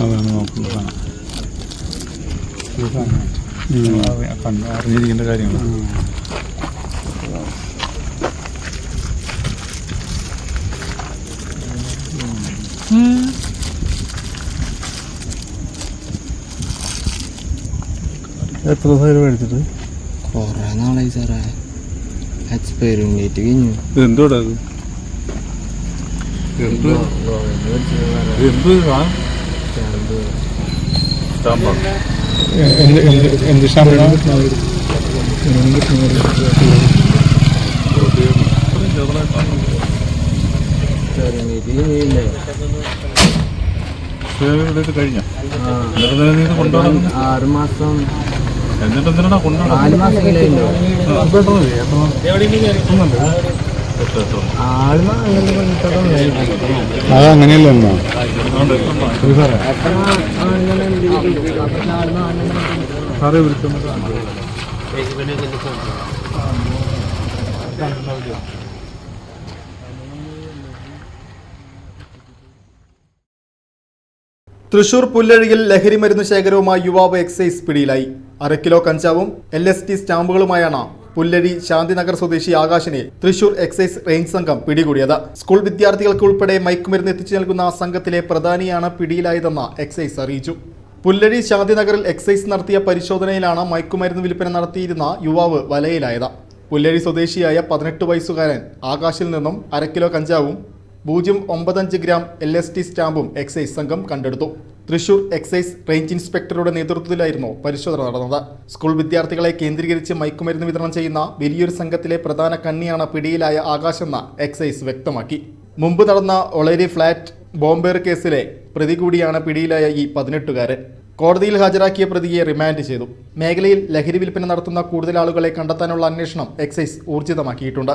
അതാണ് നോക്കുന്നത് സാധനം. അറിഞ്ഞിരിക്കേണ്ട കാര്യങ്ങൾ എത്ര ദിവസമായാലും മേടിച്ചിട്ട്? കൊറേ നാളായി സാറേ. എക്സ്പയറിംഗ് ഡേറ്റ് കഴിഞ്ഞു എന്തോടാ എന്ത്? എന്ത് എന്ത് സ്റ്റാമ്പാണ് കഴിഞ്ഞ? എന്നിട്ട് നീ ഇത് കൊണ്ടുപോകണം ആറ് മാസം. എന്നിട്ട് എന്തിനാ കൊണ്ടുപോകണം നാല് മാസം അത് അങ്ങനെയല്ല തൃശൂർ പുല്ലഴിയിൽ ലഹരി മരുന്ന് ശേഖരവുമായി യുവാവ് എക്സൈസ് പിടിയിലായി. അരക്കിലോ കിലോ കഞ്ചാവും എൽ എസ് ടി സ്റ്റാമ്പുകളുമായാണ് പുല്ലഴി ശാന്തിനഗർ സ്വദേശി ആകാശിനെ തൃശൂർ എക്സൈസ് റേഞ്ച് സംഘം പിടികൂടിയത്. സ്കൂൾ വിദ്യാർത്ഥികൾക്ക് ഉൾപ്പെടെ മയക്കുമരുന്ന് എത്തിച്ചു നൽകുന്ന സംഘത്തിലെ പ്രധാനിയാണ് പിടിയിലായതെന്ന് എക്സൈസ് അറിയിച്ചു. പുല്ലഴി ശാന്തിനഗറിൽ എക്സൈസ് നടത്തിയ പരിശോധനയിലാണ് മയക്കുമരുന്ന് വിൽപ്പന നടത്തിയിരുന്ന യുവാവ് വലയിലായത്. പുല്ലഴി സ്വദേശിയായ പതിനെട്ട് വയസ്സുകാരൻ ആകാശിൽ നിന്നും അരക്കിലോ കിലോ കഞ്ചാവും പൂജ്യം ഒമ്പതഞ്ച് ഗ്രാം എൽ എസ് ടി സ്റ്റാമ്പും എക്സൈസ് സംഘം കണ്ടെടുത്തു. തൃശൂർ എക്സൈസ് റേഞ്ച് ഇൻസ്പെക്ടറുടെ നേതൃത്വത്തിലായിരുന്നു പരിശോധന നടന്നത്. സ്കൂൾ വിദ്യാർത്ഥികളെ കേന്ദ്രീകരിച്ച് മയക്കുമരുന്ന് വിതരണം ചെയ്യുന്ന വലിയൊരു സംഘത്തിലെ പ്രധാന കണ്ണിയാണ് പിടിയിലായ ആകാശെന്ന് എക്സൈസ് വ്യക്തമാക്കി. മുമ്പ് നടന്ന ഒളേരി ഫ്ളാറ്റ് ബോംബേർ കേസിലെ പ്രതി കൂടിയാണ് പിടിയിലായ ഈ പതിനെട്ടുകാരൻ. കോടതിയിൽ ഹാജരാക്കിയ പ്രതിയെ റിമാൻഡ് ചെയ്തു. മേഖലയിൽ ലഹരി വിൽപ്പന നടത്തുന്ന കൂടുതൽ ആളുകളെ കണ്ടെത്താനുള്ള അന്വേഷണം എക്സൈസ് ഊർജിതമാക്കിയിട്ടുണ്ട്.